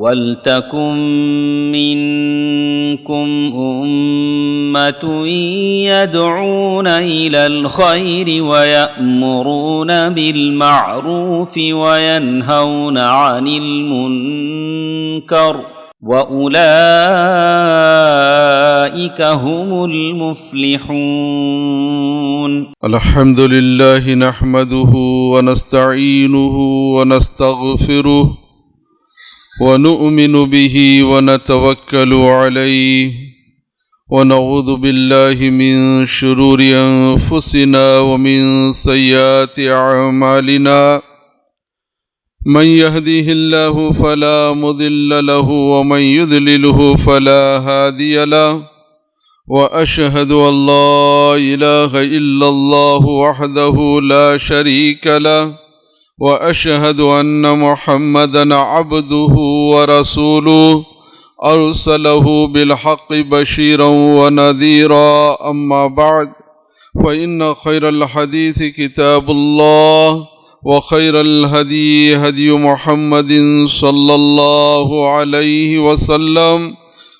ولتكن منكم أمة يدعون إلى الخير ويأمرون بالمعروف وينهون عن المنكر وأولئك هم المفلحون. الحمد لله نحمده ونستعينه ونستغفره ونؤمن به ونتوكل عليه ونعوذ بالله من شرور أنفسنا ومن سيئات أعمالنا. من يهديه الله فلا مضل له ومن يضلله فلا هادي له. وأشهد أن لا إله إلا الله وحده لا شريك له. وأشهد أن محمدا عبده ورسوله. أرسله بالحق بشيرا ونذيرا. أما بعد فإن خير الحديث كتاب الله وخير الهدي هدي محمد صلى الله عليه وسلم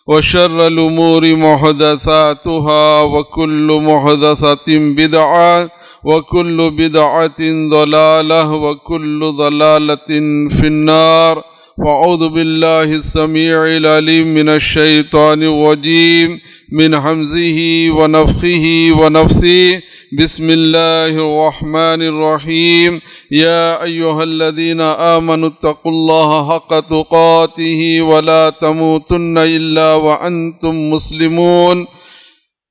وشر الأمور محدثاتها وكل محدثة بدعة وكل بدعة ضلالة وكل ضلالة في النار. وأعوذ بالله السميع العليم من الشيطان الرجيم. من حمزه ونفخه ونفثه. بسم الله الرحمن الرحيم. يا أيها الذين آمنوا اتقوا الله حق تقاته ولا تموتن إلا وأنتم مسلمون.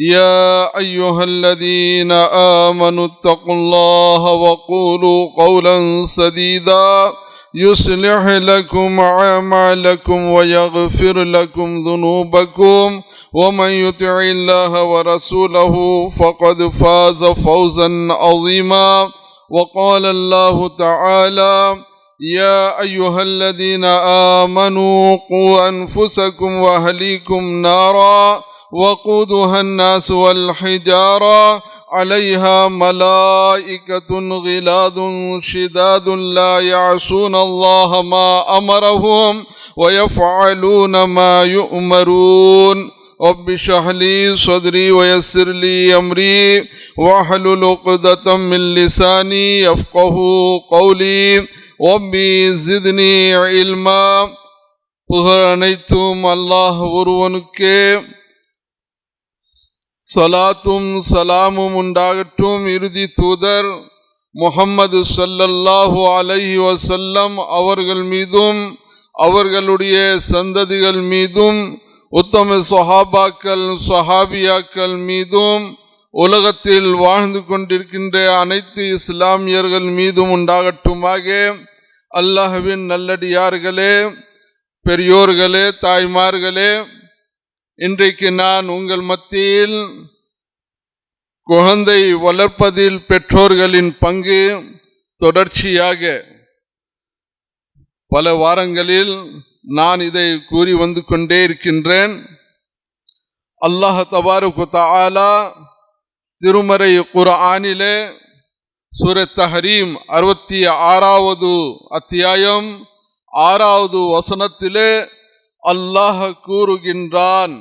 يا أيها الذين آمنوا اتقوا الله وقولوا قولا سديدا يصلح لكم أعمالكم ويغفر لكم ذنوبكم ومن يطع الله ورسوله فقد فاز فوزا عظيما وقال الله تعالى يا أيها الذين آمنوا قوا أنفسكم وأهليكم نارا وقودها الناس والحجارة عليها ملائكة غلاظ شداد لا يعصون الله ما أمرهم ويفعلون ما يؤمرون رب اشرح لي صدري ويسر لي أمري واحلل عقدة من لساني يفقه قولي ربي زدني علما புகழ் அனைத்தும் அல்லாஹ் ஒருவனுக்கே சலாத்தும் சலாமும் உண்டாகட்டும் இறுதி தூதர் முகம்மது சல்லல்லாஹு அலைஹி வசல்லம் அவர்கள் மீதும் அவர்களுடைய சந்ததிகள் மீதும் உத்தம சொஹாபாக்கள் சொஹாபியாக்கள் மீதும் உலகத்தில் வாழ்ந்து கொண்டிருக்கின்ற அனைத்து இஸ்லாமியர்கள் மீதும் உண்டாகட்டுமாக. அல்லாஹுவின் நல்லடியார்களே பெரியோர்களே தாய்மார்களே இன்றைக்கு நான் உங்கள் மத்தியில் குழந்தை வளர்ப்பதில் பெற்றோர்களின் பங்கு தொடர்ச்சியாக பல வாரங்களில் நான் இதை கூறி வந்து கொண்டே இருக்கின்றேன். அல்லாஹ் தபாருக்கு தாலா திருமறை குரானிலே சூரத் ஹரீம் அறுபத்தி ஆறாவது அத்தியாயம் ஆறாவது வசனத்திலே அல்லாஹ் கூறுகின்றான்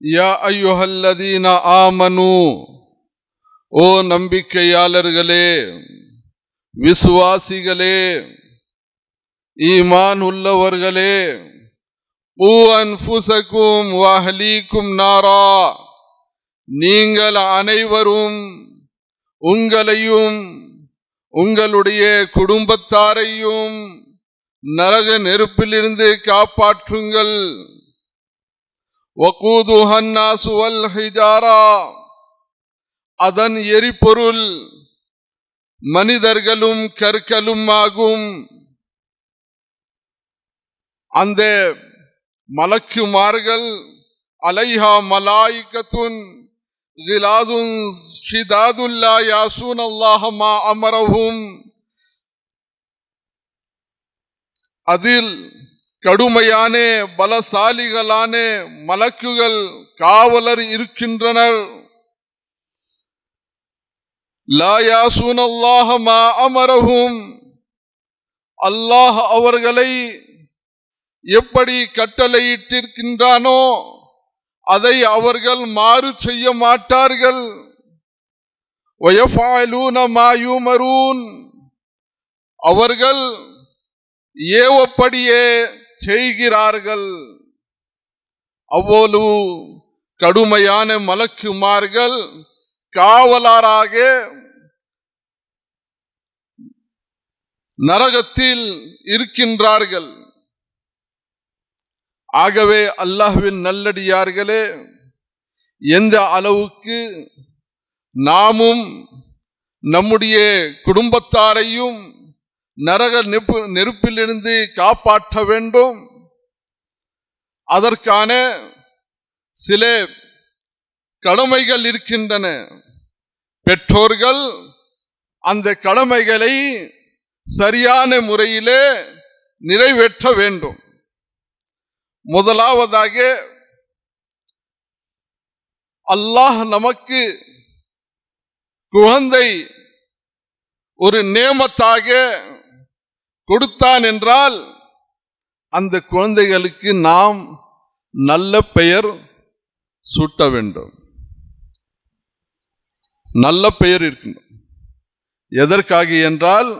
யா ஐயுஹல்லதீன ஆமனு ஓ நம்பிக்கையாளர்களே விசுவாசிகளே ஈமான் உள்ளவர்களே ஊ அன்ஃபுசக்கும் வஹலீக்கும் நாரா நீங்கள் அனைவரும் உங்களையும் உங்களுடைய குடும்பத்தாரையும் நரக நெருப்பிலிருந்து காப்பாற்றுங்கள். அதன் எரிபொருள் மனிதர்களும் கற்களும் ஆகும். அந்த மலக்குமார்கள் அலைஹா மலாய்கத்துன் கிலாதுன் ஷிதாதுல்லா யாசூன் அல்லாஹமா அமரவும் அதில் கடுமையான பலசாலிகளான மலக்குகள் காவலர் இருக்கின்றனர். அமரகும் அல்லாஹ் அவர்களை எப்படி கட்டளையிட்டிருக்கின்றானோ அதை அவர்கள் மாறு செய்ய மாட்டார்கள். அவர்கள் ஏவப்படியே செய்கிறார்கள். அவ்வளவு கடுமையான மலக்குமார்கள் காவலராக நரகத்தில் இருக்கின்றார்கள். ஆகவே அல்லாஹ்வின் நல்லடியார்களே எந்த அளவுக்கு நாமும் நம்முடைய குடும்பத்தாரையும் நரக நெருப்பு நெருப்பிலிருந்து காப்பாற்ற வேண்டும். அதற்கான சில கடமைகள் இருக்கின்றன. பெற்றோர்கள் அந்த கடமைகளை சரியான முறையிலே நிறைவேற்ற வேண்டும். முதலாவதாக அல்லாஹ் நமக்கு குழந்தை ஒரு நேமத்தாக கொடுத்தான் என்றால் அந்த குழந்தைகளுக்கு நாம் நல்ல பெயர் சூட்ட வேண்டும். நல்ல பெயர் இருக்கணும். எதற்காக என்றால்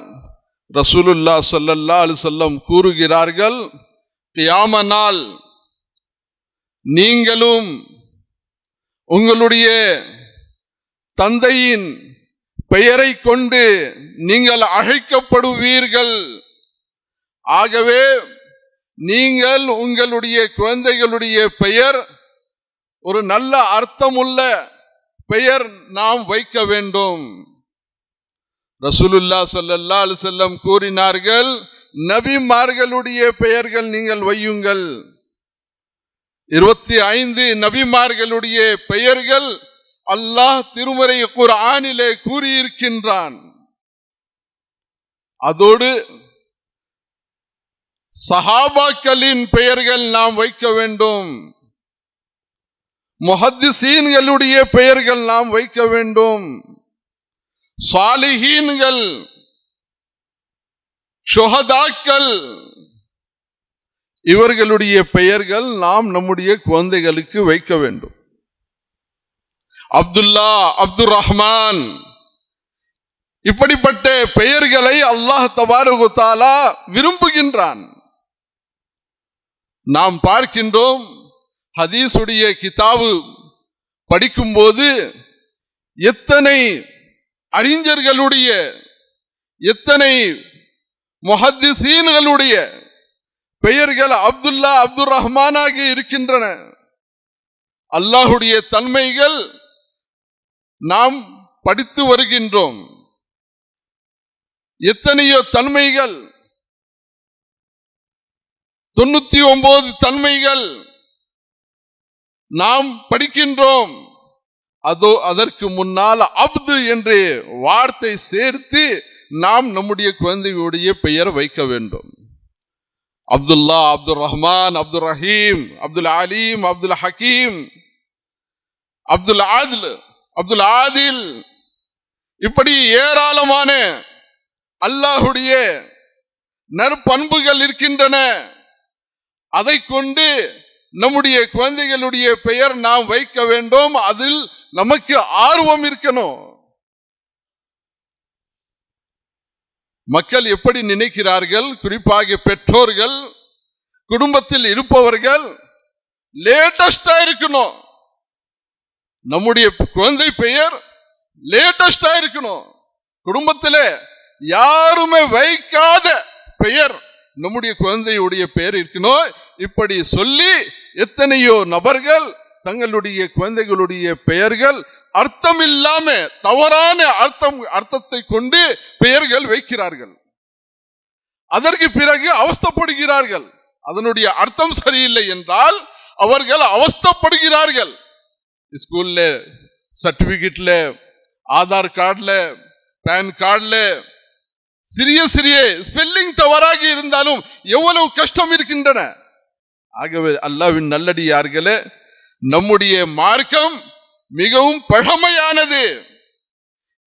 ரசூலுல்லா சொல்லல்லா அலு சொல்லம் கூறுகிறார்கள் கியாமனால் நீங்களும் உங்களுடைய தந்தையின் பெயரை கொண்டு நீங்கள் அழைக்கப்படுவீர்கள். ஆகவே நீங்கள் உங்களுடைய குழந்தைகளுடைய பெயர் ஒரு நல்ல அர்த்தமுள்ள பெயர் நாம் வைக்க வேண்டும். ரசூலுல்லா ஸல்லல்லாஹு செல்லம் கூறினார்கள் நபிமார்களுடைய பெயர்கள் நீங்கள் வையுங்கள். இருபத்தி ஐந்து நபிமார்களுடைய பெயர்கள் அல்லாஹ் திருமறை ஆணிலே கூறியிருக்கின்றான். அதோடு சஹாபாக்களின் பெயர்கள் நாம் வைக்க வேண்டும். முஹத்திசீன்களுடைய பெயர்கள் நாம் வைக்க வேண்டும். சாலிஹீன்கள் சுகதாக்கள் இவர்களுடைய பெயர்கள் நாம் நம்முடைய குழந்தைகளுக்கு வைக்க வேண்டும். அப்துல்லா அப்துல் ரஹ்மான் இப்படிப்பட்ட பெயர்களை அல்லாஹ் தபாரகு விரும்புகின்றான். நாம் பார்க்கின்றோம் ஹதீஸுடைய கிதாபு படிக்கும்போது எத்தனை அறிஞர்களுடைய எத்தனை முஹத்திசீன்களுடைய பெயர்கள் அப்துல்லா அப்துல் ரஹ்மானாக இருக்கின்றன. அல்லாஹுடைய தன்மைகள் நாம் படித்து வருகின்றோம். எத்தனையோ தன்மைகள் தொண்ணூத்தி ஒன்பது தன்மைகள் நாம் படிக்கின்றோம். அதோ அதற்கு முன்னால் அப்து என்று வார்த்தை சேர்த்து நாம் நம்முடைய குழந்தைகளுடைய பெயர் வைக்க வேண்டும். அப்துல்லா அப்துல் ரஹ்மான் அப்துல் ரஹீம் அப்துல் அலீம் அப்துல் ஹக்கீம் அப்துல் ஆதில் அப்துல் ஆதில். இப்படி ஏராளமான அல்லாஹுடைய நற்பண்புகள் இருக்கின்றன. அதை கொண்டு நம்முடைய குழந்தைகளுடைய பெயர் நாம் வைக்க வேண்டும். அதில் நமக்கு ஆர்வம் இருக்கணும். மக்கள் எப்படி நினைக்கிறார்கள்? குறிப்பாக பெற்றோர்கள் குடும்பத்தில் இருப்பவர்கள் லேட்டஸ்டா இருக்கணும். நம்முடைய குழந்தை பெயர் லேட்டஸ்டா இருக்கணும். குடும்பத்திலே யாருமே வைக்காத பெயர் நம்முடைய குழந்தையுடைய பெயர் இருக்கணும் இப்படி சொல்லி எத்தனையோ நபர்கள் தங்களுடைய குழந்தைகளுடைய பெயர்கள் அர்த்தம் இல்லாம தவறான அர்த்தம் அர்த்தத்தை கொண்டு பெயர்கள் வைக்கிறார்கள். அதற்கு பிறகு அவஸ்தப்படுகிறார்கள். அதனுடைய அர்த்தம் சரியில்லை என்றால் அவர்கள் அவஸ்தப்படுகிறார்கள். ஸ்கூல்ல சர்டிபிகேட்ல ஆதார் கார்டுல பேன் கார்டுல சிறிய சிறிய ஸ்பெல்லிங் தவறாக இருந்தாலும் எவ்வளவு கஷ்டம் இருக்கின்றன. ஆகவே அல்லாவின் நல்லடியார்களே நம்முடைய மார்க்கம் மிகவும் பழமையானது.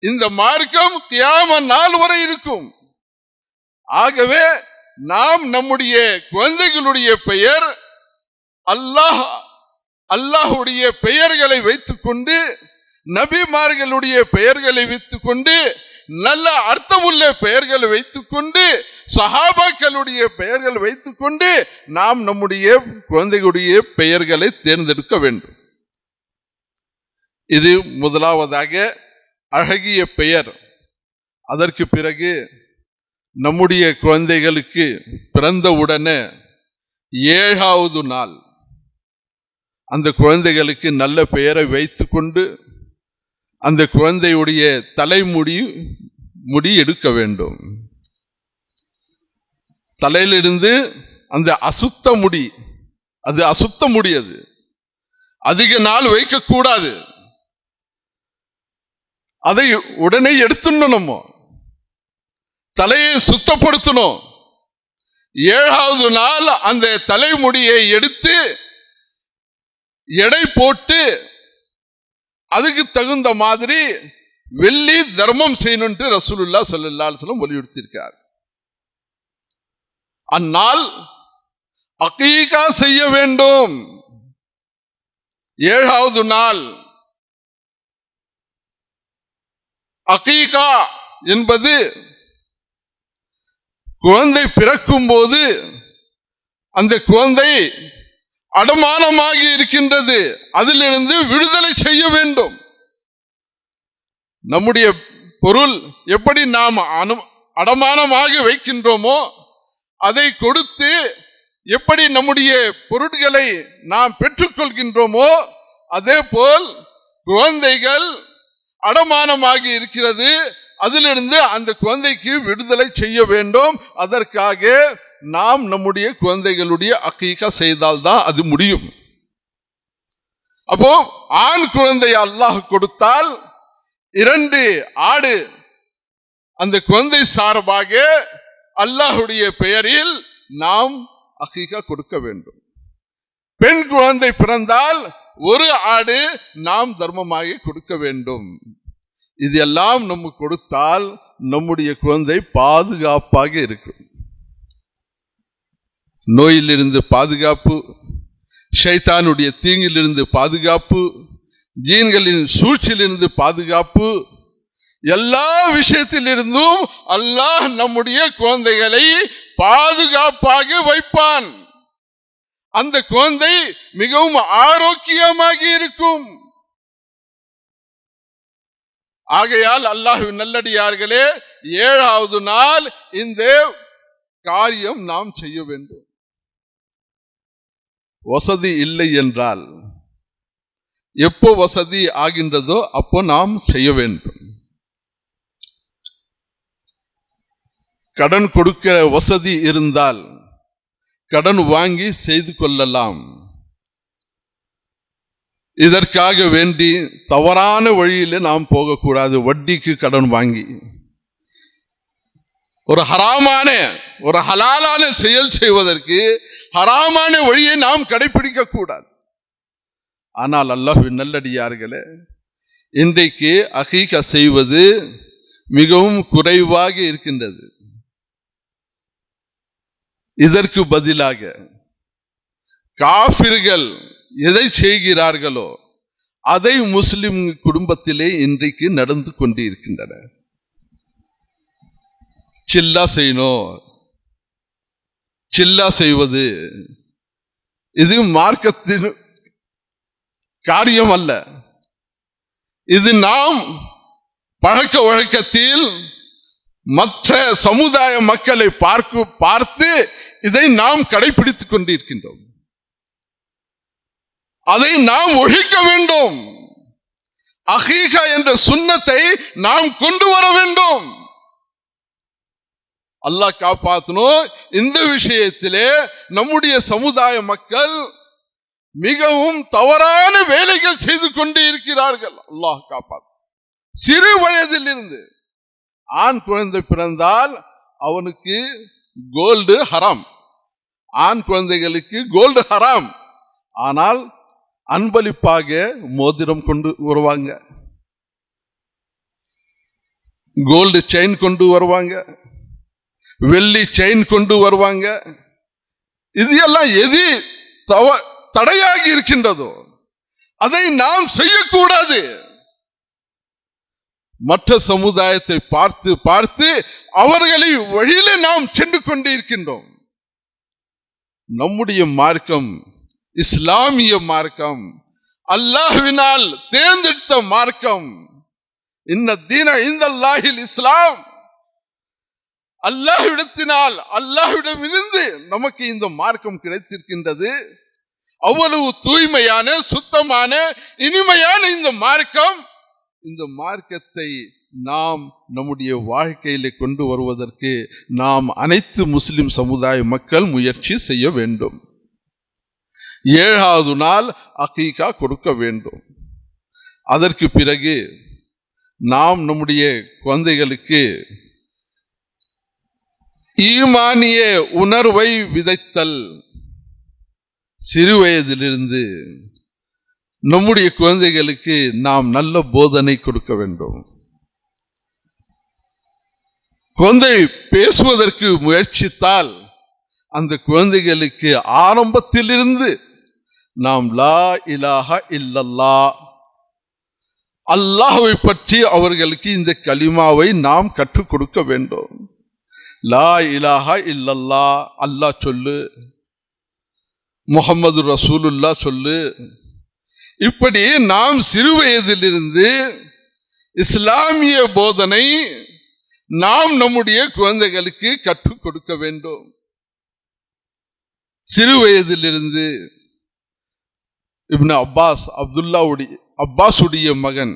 இந்த மார்க்கம் தியாம நாள் வரை இருக்கும். ஆகவே நாம் நம்முடைய குழந்தைகளுடைய பெயர் அல்லாஹ் அல்லாஹுடைய பெயர்களை வைத்துக்கொண்டு நபிமார்களுடைய பெயர்களை வைத்துக்கொண்டு நல்ல அர்த்தமுள்ள பெயர்கள் வைத்துக்கொண்டு சஹாபாக்களுடைய பெயர்கள் வைத்துக்கொண்டு நாம் நம்முடைய குழந்தைகளுடைய பெயர்களை தேர்ந்தெடுக்க வேண்டும். இது முதலாவதாக அழகிய பெயர். அதற்கு பிறகு நம்முடைய குழந்தைகளுக்கு பிறந்தவுடனே ஏழாவது நாள் அந்த குழந்தைகளுக்கு நல்ல பெயரை வைத்துக்கொண்டு அந்த குழந்தையுடைய தலைமுடி முடி எடுக்க வேண்டும். தலையிலிருந்து அந்த அசுத்த முடி அது அசுத்த முடி அது. அதிக நாள் வைக்கக்கூடாது அதை உடனே எடுத்துடணும்? நம்ம தலையை சுத்தப்படுத்தணும். ஏழாவது நாள் அந்த தலைமுடியை எடுத்து எடை போட்டு அதுக்கு தகுந்த மாதிரி வெள்ளி தர்மம் செய்யணும்ட்டு ரசூலுல்லா சொல்லுல்லாசலம் வலியுறுத்தியிருக்கார். அந்நாள் அகீகா செய்ய வேண்டும். ஏழாவது நாள் அகீகா என்பது குழந்தை பிறக்கும் போது அந்த குழந்தை அடமானமாகி இருக்கின்றது. அதிலிருந்து விடுதலை செய்ய வேண்டும். நம்முடைய பொருள் எப்படி நாம் அனு- அடமானமாக வைக்கின்றோமோ அதை கொடுத்து எப்படி நம்முடைய பொருட்களை நாம் பெற்றுக்கொள்கின்றோமோ அதே போல் குழந்தைகள் அடமானமாகி இருக்கிறது. அதிலிருந்து அந்த குழந்தைக்கு விடுதலை செய்ய வேண்டும். அதற்காக நாம் நம்முடைய குழந்தைகளுடைய அக்கீகா செய்தால்தான் அது முடியும். அப்போ ஆண் குழந்தை அல்லாஹ் கொடுத்தால் இரண்டு ஆடு அந்த குழந்தை சார்பாக அல்லாஹுடைய பெயரில் நாம் அகீகா கொடுக்க வேண்டும். பெண் குழந்தை பிறந்தால் ஒரு ஆடு நாம் தர்மமாக கொடுக்க வேண்டும். இது எல்லாம் நம்ம கொடுத்தால் நம்முடைய குழந்தை பாதுகாப்பாக இருக்கும். நோயிலிருந்து பாதுகாப்பு ஷைத்தானுடைய தீங்கிலிருந்து பாதுகாப்பு ஜீன்களின் சூழ்ச்சியிலிருந்து பாதுகாப்பு எல்லா விஷயத்திலிருந்தும் அல்லாஹ் நம்முடைய குழந்தைகளை பாதுகாப்பாக வைப்பான். அந்த குழந்தை மிகவும் ஆரோக்கியமாக இருக்கும். ஆகையால் அல்லாஹ் நல்லடியார்களே ஏழாவது நாள் இந்த காரியம் நாம் செய்ய வேண்டும். வசதி இல்லை என்றால் எப்போ வசதி ஆகின்றதோ அப்போ நாம் செய்ய வேண்டும். கடன் கொடுக்கிற வசதி இருந்தால் கடன் வாங்கி செய்து கொள்ளலாம். இதற்காக வேண்டி தவறான வழியில் நாம் போகக்கூடாது. வட்டிக்கு கடன் வாங்கி. ஒரு ஹராமான ஒரு ஹலாலான செயல் செய்வதற்கு ஹராமான வழியை நாம் கடைபிடிக்க கூடாது. ஆனால் அல்லாஹ் நல்லடியார்களே இன்றைக்கு அகீக செய்வது மிகவும் குறைவாக இருக்கின்றது. இதற்கு பதிலாக காபிர்கள் எதை செய்கிறார்களோ அதை முஸ்லிம் குடும்பத்திலே இன்றைக்கு நடந்து கொண்டிருக்கின்றன சில்லா செய்யணும். சில்லா செய்வது இது மார்க்கத்தின் காரியம் அல்ல. இது நாம் பழக்க வழக்கத்தில் மற்ற சமுதாய மக்களை பார்க்க பார்த்து இதை நாம் கடைபிடித்துக் கொண்டிருக்கின்றோம். அதை நாம் ஒழிக்க வேண்டும். அகீகா என்ற சுண்ணத்தை நாம் கொண்டு வர வேண்டும். அல்லாஹ் காப்பாற்றணும் இந்த விஷயத்திலே நம்முடைய சமுதாய மக்கள் மிகவும் தவறான வேலைகள் செய்து கொண்டு இருக்கிறார்கள். அல்லாஹ் காப்பாத் சிறு வயதில் இருந்து ஆண் குழந்தை பிறந்தால் அவனுக்கு கோல்டு ஹராம். ஆண் குழந்தைகளுக்கு கோல்டு ஹராம். ஆனால் அன்பளிப்பாக மோதிரம் கொண்டு வருவாங்க. கோல்டு செயின் கொண்டு வருவாங்க. வெள்ளி செயின் கொண்டு வருவாங்க. இது எல்லாம் எது தவ தடையாகி இருக்கின்றதோ அதை நாம் செய்யக்கூடாது. மற்ற சமுதாயத்தை பார்த்து பார்த்து அவர்களை வழியில நாம் சென்று கொண்டு இருக்கின்றோம் நம்முடைய மார்க்கம் இஸ்லாமிய மார்க்கம் அல்லாஹினால் தேர்ந்தெடுத்த மார்க்கம். இன்ன தீன இந்த அல்லாஹில் இஸ்லாம். அல்லாஹ்விடத்தினால் அல்லாஹ்விடம் இருந்து நமக்கு இந்த மார்க்கம் கிடைத்திருக்கின்றது. அவ்வளவு தூய்மையான சுத்தமான இனிமையான இந்த மார்க்கம். இந்த மார்க்கத்தை நாம் நம்முடைய வாழ்க்கையில கொண்டு வருவதற்கு நாம் அனைத்து முஸ்லிம் சமுதாய மக்கள் முயற்சி செய்ய வேண்டும். ஏழாவது நாள் அகீகா கொடுக்க வேண்டும். அதற்கு பிறகு நாம் நம்முடைய குழந்தைகளுக்கு ஈமானிய உணர்வை விதைத்தல். சிறு வயதிலிருந்து நம்முடைய குழந்தைகளுக்கு நாம் நல்ல போதனை கொடுக்க வேண்டும். குழந்தை பேசுவதற்கு முயற்சித்தால் அந்த குழந்தைகளுக்கு ஆரம்பத்திலிருந்து நாம் லா இலாஹ இல்லல்லா அல்லாஹை பற்றி அவர்களுக்கு இந்த கலிமாவை நாம் கற்றுக் கொடுக்க வேண்டும். லா இலாஹ இல்லல்லா அல்லாஹ் சொல்லு. முகமது ரசூலுல்லா சொல்லு. இப்படி நாம் சிறு வயதிலிருந்து இஸ்லாமிய போதனை நாம் நம்முடைய குழந்தைகளுக்கு கற்றுக் கொடுக்க வேண்டும். சிறு வயதிலிருந்து இப்னு அப்பாஸ் அப்துல்லாவுடைய அப்பாஸுடைய மகன்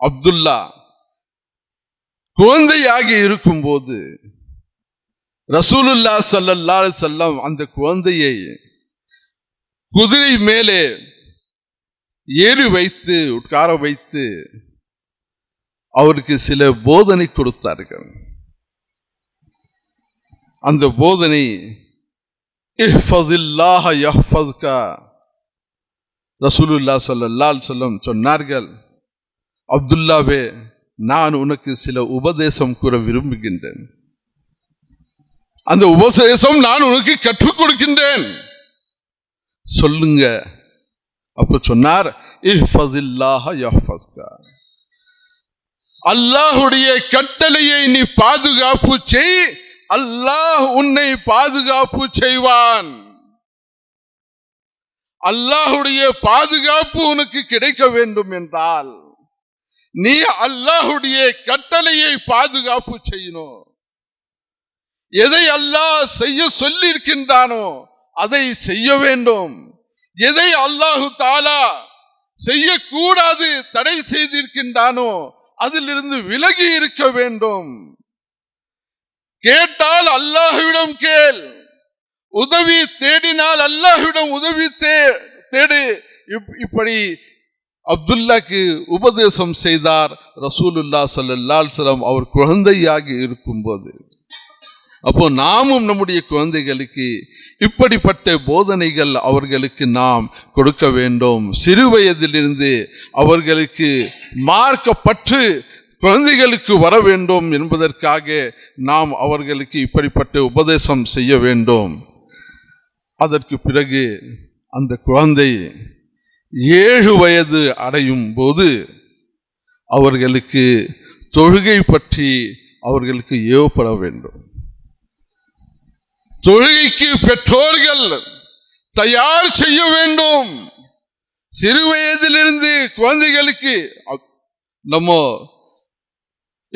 அப்துல்லா குழந்தையாக இருக்கும்போது ரசூலுல்லா சல்லல்லா செல்லம் அந்த குழந்தையை குதிரை மேலே ஏறி வைத்து உட்கார வைத்து அவருக்கு சில போதனை கொடுத்தார்கள். அந்த போதனை ரசூலுல்லா சொல்லல்லால் சொல்லம் சொன்னார்கள். அப்துல்லாவே நான் உனக்கு சில உபதேசம் கூற விரும்புகின்றேன். அந்த உபதேசம் நான் உனக்கு கற்றுக் கொடுக்கின்றேன். சொல்லுங்க. அப்ப சொன்னார் அல்லாஹுடைய கட்டளையை நீ பாதுகாப்பு செய் அல்லாஹ் உன்னை பாதுகாப்பு செய்வான். அல்லாஹுடைய பாதுகாப்பு உனக்கு கிடைக்க வேண்டும் என்றால் நீ அல்லாஹுடைய கட்டளையை பாதுகாப்பு செய்யணும். எதை அல்லாஹ் செய்ய சொல்லியிருக்கின்றானோ அதை செய்ய வேண்டும். எதை அல்லாஹு தாலா செய்யக்கூடாது தடை செய்திருக்கின்றானோ அதிலிருந்து விலகி இருக்க வேண்டும். கேட்டால் அல்லாஹ்விடம் கேள். உதவி தேடினால் அல்லாஹ்விடம் உதவி தேடு. இப்- இப்படி அப்துல்லாக்கு உபதேசம் செய்தார் ரசூலுல்லா ஸல்லல்லாஹு அலைஹி அவர் குழந்தையாகி இருக்கும்போது. அப்போ நாமும் நம்முடைய குழந்தைகளுக்கு இப்படிப்பட்ட போதனைகள் அவர்களுக்கு நாம் கொடுக்க வேண்டும். சிறு வயதிலிருந்து அவர்களுக்கு மார்க்கப்பற்று குழந்தைகளுக்கு வர வேண்டும் என்பதற்காக நாம் அவர்களுக்கு இப்படிப்பட்ட உபதேசம் செய்ய வேண்டும். அதற்கு பிறகு அந்த குழந்தை ஏழு வயது அடையும் போது அவர்களுக்கு தொழுகை பற்றி அவர்களுக்கு ஏவப்பட வேண்டும். தொழுகைக்கு பெற்றோர்கள் தயார் செய்ய வேண்டும். சிறு வயதிலிருந்து குழந்தைகளுக்கு நம்ம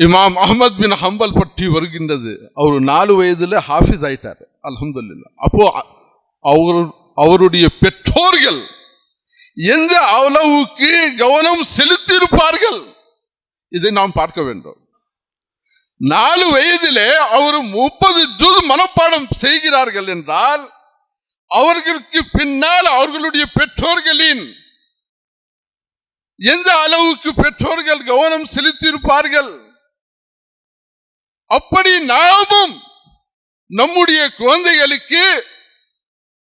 இமாம் அஹமத் பின் ஹம்பல் பற்றி வருகின்றது. அவர் நாலு வயதுல ஹாஃபிஸ் ஆயிட்டார். அல்ஹம்துலில்லாஹ். அப்போ அவர் அவருடைய பெற்றோர்கள் எந்த அளவுக்கு கவனம் செலுத்தி இருப்பார்கள் இதை நாம் பார்க்க வேண்டும். நாலு வயதிலே அவர் முப்பது ஜூஸ் மனப்பாடம் செய்கிறார்கள் என்றால் அவர்களுக்கு பின்னால் அவர்களுடைய பெற்றோர்களின் எந்த அளவுக்கு பெற்றோர்கள் கவனம் செலுத்தியிருப்பார்கள்? அப்படி நாமும் நம்முடைய குழந்தைகளுக்கு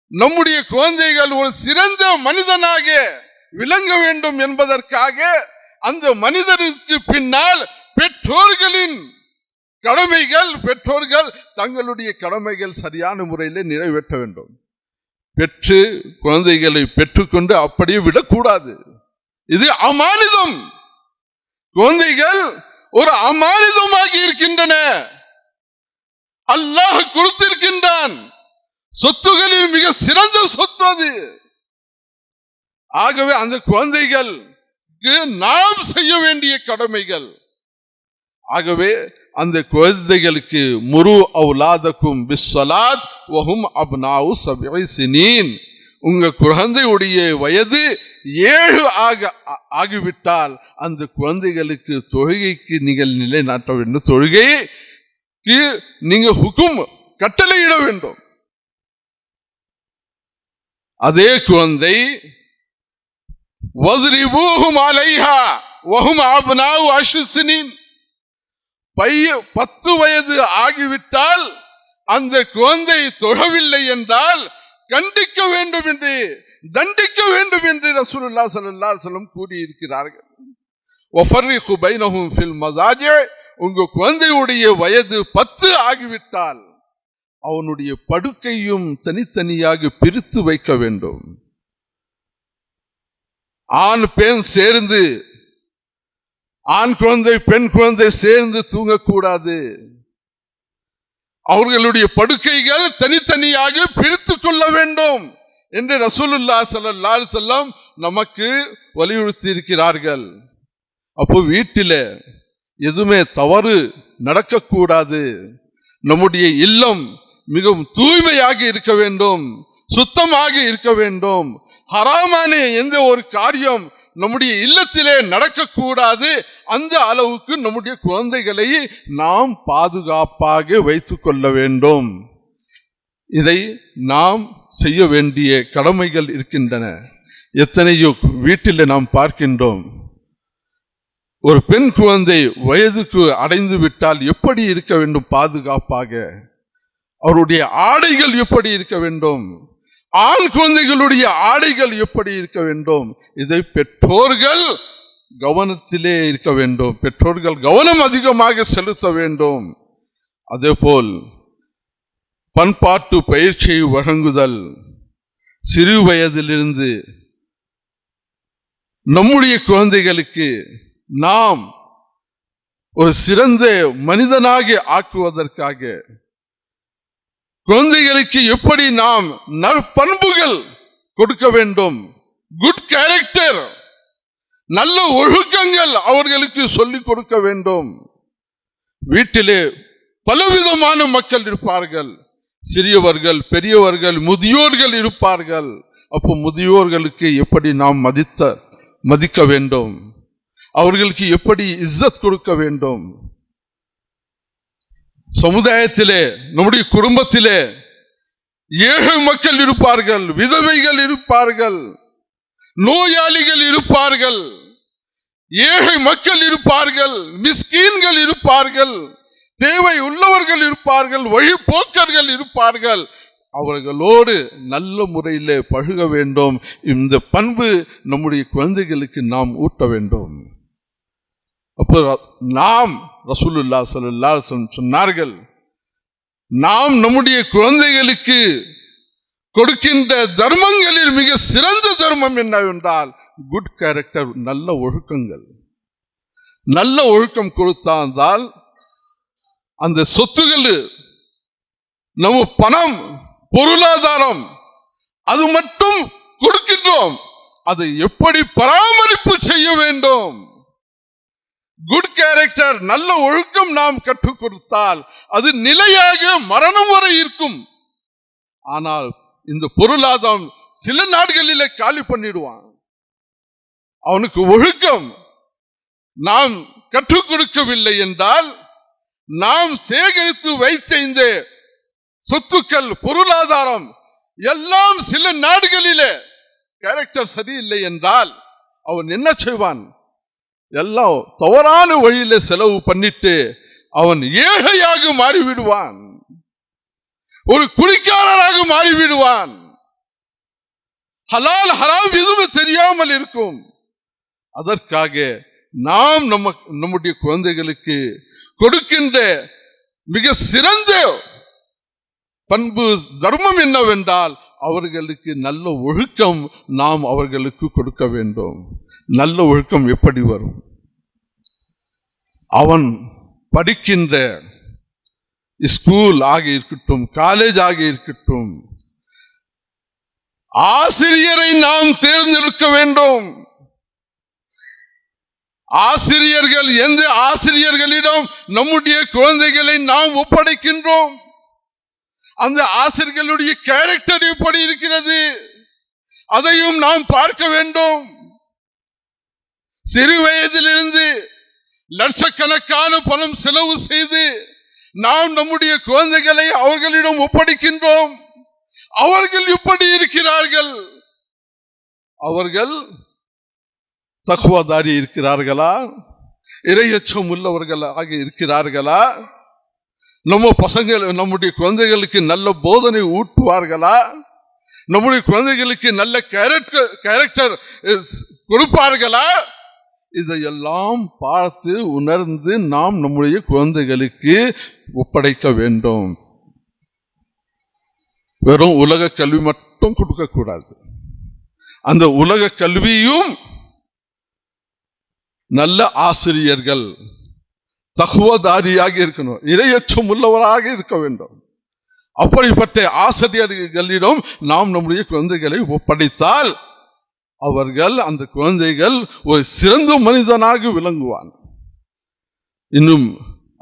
நம்முடைய குழந்தைகள் ஒரு சிறந்த மனிதனாக விளங்க வேண்டும் என்பதற்காக அந்த மனிதனுக்கு பின்னால் பெற்றோர்களின் கடமைகள் பெற்றோர்கள் தங்களுடைய கடமைகள் சரியான முறையில் நிறைவேற்ற வேண்டும். பெற்று குழந்தைகளை பெற்றுக்கொண்டு அப்படியே விடக்கூடாது. இது அமானிதம். குழந்தைகள் ஒரு அமானிதமாகி இருக்கின்றன. அல்லாஹ் கொடுத்திருக்கின்றான். சொத்துகளில் மிக சிறந்த சொத்து அது. ஆகவே அந்த குழந்தைகள் நாம் செய்ய வேண்டிய கடமைகள். ஆகவே அந்த குழந்தைகளுக்கு முரு அவுலாதக்கும் பிஸ்வலாத் ஒஹும் அப்னாவு சபை சினீன். உங்க குழந்தையுடைய வயது ஏழு ஆக ஆகிவிட்டால் அந்த குழந்தைகளுக்கு தொழுகைக்கு நீங்கள் நிலைநாட்ட வேண்டும். தொழுகைக்கு நீங்க ஹுக்கும் கட்டளையிட வேண்டும். அதே குழந்தை வஸ்ரிபூஹும் அலைஹா வஹும் அப்னாவு அஷ்ரு பைய பத்து வயது ஆகிவிட்டால் அந்த குழந்தை தொழவில்லை என்றால் கண்டிக்க வேண்டும் என்று தண்டிக்க வேண்டும் என்று ரசூலுல்லா சல்லா சொல்லம் கூறியிருக்கிறார்கள். உங்க குழந்தையுடைய வயது பத்து ஆகிவிட்டால் அவனுடைய படுக்கையும் தனித்தனியாக பிரித்து வைக்க வேண்டும். ஆண் பெண் சேர்ந்து ஆண் குழந்தை பெண் குழந்தை சேர்ந்து தூங்கக்கூடாது. அவர்களுடைய படுக்கைகள் தனித்தனியாக பிரித்து கொள்ள வேண்டும் என்று ரசூலுல்லா ஸல்லல்லாஹு செல்லம் நமக்கு வலியுறுத்தி இருக்கிறார்கள் அப்போ வீட்டில எதுவுமே தவறு நடக்கக்கூடாது. நம்முடைய இல்லம் மிகவும் தூய்மையாக இருக்க வேண்டும் சுத்தமாக இருக்க வேண்டும். ஹராமான எந்த ஒரு காரியம் நம்முடைய இல்லத்திலே நடக்கக்கூடாது. அந்த அளவுக்கு நம்முடைய குழந்தைகளை நாம் பாதுகாப்பாக வைத்துக் கொள்ள வேண்டும். இதை நாம் செய்ய வேண்டிய கடமைகள் இருக்கின்றன. எத்தனையோ வீட்டில் நாம் பார்க்கின்றோம். ஒரு பெண் குழந்தை வயதுக்கு அடைந்து விட்டால் எப்படி இருக்க வேண்டும் பாதுகாப்பாக? அவருடைய ஆடைகள் எப்படி இருக்க வேண்டும்? ஆண் குழந்தைகளுடைய ஆடைகள் எப்படி இருக்க வேண்டும்? இதை பெற்றோர்கள் கவனத்திலே இருக்க வேண்டும். பெற்றோர்கள் கவனம் அதிகமாக செலுத்த வேண்டும். அதேபோல் பண்பாட்டு பயிற்சியை வழங்குதல் சிறு வயதிலிருந்து நம்முடைய குழந்தைகளுக்கு நாம் ஒரு சிறந்த மனிதனாக ஆக்குவதற்காக குழந்தைகளுக்கு எப்படி நாம் நற்பண்புகள் கொடுக்க வேண்டும்? குட் கேரக்டர் நல்ல ஒழுக்கங்கள் அவர்களுக்கு சொல்லிக் கொடுக்க வேண்டும். வீட்டிலே பலவிதமான மக்கள் இருப்பார்கள். சிறியவர்கள் பெரியவர்கள் முதியோர்கள் இருப்பார்கள். அப்போ முதியோர்களுக்கு எப்படி நாம் மதித்த மதிக்க வேண்டும்? அவர்களுக்கு எப்படி இஸ்ஸத் கொடுக்க வேண்டும்? சமுதாயத்திலே நம்முடைய குடும்பத்திலே ஏழை மக்கள் இருப்பார்கள் விதவைகள் இருப்பார்கள் நோயாளிகள் இருப்பார்கள் ஏழை மக்கள் இருப்பார்கள் மிஸ்கீன்கள் இருப்பார்கள் தேவை உள்ளவர்கள் இருப்பார்கள் வழிபோக்கர்கள் இருப்பார்கள். அவர்களோடு நல்ல முறையில் பழக வேண்டும். இந்த பண்பு நம்முடைய குழந்தைகளுக்கு நாம் ஊட்ட வேண்டும். அப்போ நாம் ரசூலுல்லா ஸல்லல்லாஹு சொன்னார்கள் நாம் நம்முடைய குழந்தைகளுக்கு கொடுக்கின்ற தர்மங்களில் மிக சிறந்த தர்மம் என்னவென்றால் குட் கேரக்டர் நல்ல ஒழுக்கங்கள். நல்ல ஒழுக்கம் கொடுத்தால் அந்த சொத்துகள் நம்ம பணம் பொருளாதாரம் அது மட்டும் கொடுக்கின்றோம். அதை எப்படி பராமரிப்பு செய்ய வேண்டும்? குட் கேரக்டர் நல்ல ஒழுக்கம் நாம் கற்றுக் கொடுத்தால் அது நிலையாக மரணம் வரை இருக்கும். ஆனால் இந்த பொருளாதாரம் சில நாடுகளிலே காலி பண்ணிடுவான். அவனுக்கு ஒழுக்கம். நாம் கற்றுக் கொடுக்கவில்லை என்றால் நாம் சேகரித்து வைத்த இந்த சொத்துக்கள் பொருளாதாரம் எல்லாம் சில நாடுகளிலே கேரக்டர் சரியில்லை என்றால் அவன் என்ன செய்வான்? எல்லாம் தவறான வழியில செலவு பண்ணிட்டு அவன் ஏழையாக மாறிவிடுவான். ஒரு குடிக்காரனாக மாறிவிடுவான். ஹலால் ஹராம் எதுவுமே தெரியாமல் இருக்கும். அதற்காக நாம் நம்ம நம்முடைய குழந்தைகளுக்கு கொடுக்கின்ற மிக சிறந்த பண்பு தர்மம் என்னவென்றால் அவர்களுக்கு நல்ல ஒழுக்கம் நாம் அவர்களுக்கு கொடுக்க வேண்டும். நல்ல ஒழுக்கம் எப்படி வரும்? அவன் படிக்கின்ற ஸ்கூல் ஆக இருக்கட்டும் காலேஜ் ஆக இருக்கட்டும் ஆசிரியரை நாம் தேர்ந்தெடுக்க வேண்டும். ஆசிரியர்கள் எந்த ஆசிரியர்களிடம் நம்முடைய குழந்தைகளை நாம் ஒப்படைக்கின்றோம்? அந்த ஆசிரியர்களுடைய கேரக்டர் எப்படி இருக்கிறது? அதையும் நாம் பார்க்க வேண்டும். சிறு வயதிலிருந்து லட்சக்கணக்கான பணம் செலவு செய்து நாம் நம்முடைய குழந்தைகளை அவர்களிடம் ஒப்படைக்கின்றோம். அவர்கள் இப்படி இருக்கிறார்கள். அவர்கள் தகுவாதாரி இருக்கிறார்களா? இரையச்சம் உள்ளவர்களாக இருக்கிறார்களா? நம்ம பசங்கள் நம்முடைய குழந்தைகளுக்கு நல்ல போதனை ஊட்டுவார்களா? நம்முடைய குழந்தைகளுக்கு நல்ல கேரக்டர் கேரக்டர் eh, கொடுப்பார்களா? இதையெல்லாம் பார்த்து உணர்ந்து நாம் நம்முடைய குழந்தைகளுக்கு ஒப்படைக்க வேண்டும். வெறும் உலக கல்வி மட்டும் கொடுக்க கூடாது. அந்த உலக கல்வியும் நல்ல ஆசிரியர்கள் தகுவதாரியாக இருக்கணும் இரையச்சம் உள்ளவராக இருக்க வேண்டும். அப்படிப்பட்ட ஆசிரியர்களிடம் நாம் நம்முடைய குழந்தைகளை ஒப்படைத்தால் அவர்கள் அந்த குழந்தைகள் ஒரு சிறந்த மனிதனாக விளங்குவான். இன்னும்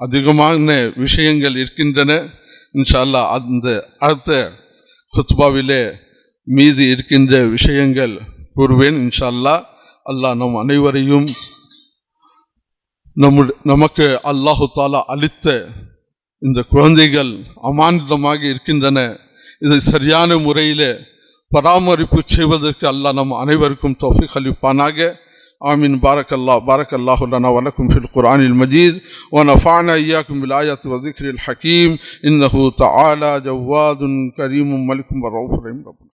அதிகமான விஷயங்கள் இருக்கின்றன. இன்ஷால்லா அந்த அடுத்த குத்பாவிலே மீதி இருக்கின்ற விஷயங்கள் கூறுவேன் இன்ஷால்லா அல்லாஹ் நம் அனைவரையும் நம்முடைய நமக்கு அல்லாஹு தாலா அளித்த இந்த குழந்தைகள் அமானிதமாக இருக்கின்றன. இதை சரியான முறையில் பராமரிப்பு செய்வதற்கு அல்லாஹ் நம் அனைவருக்கும் தௌஃபிக் அளிப்பானாக آمين بارك الله بارك الله لنا ولكم في القرآن المجيد ونفعنا إياكم بالآيات والذكر الحكيم إنه تعالى جواد كريم ملك ورؤوف رحيم ربنا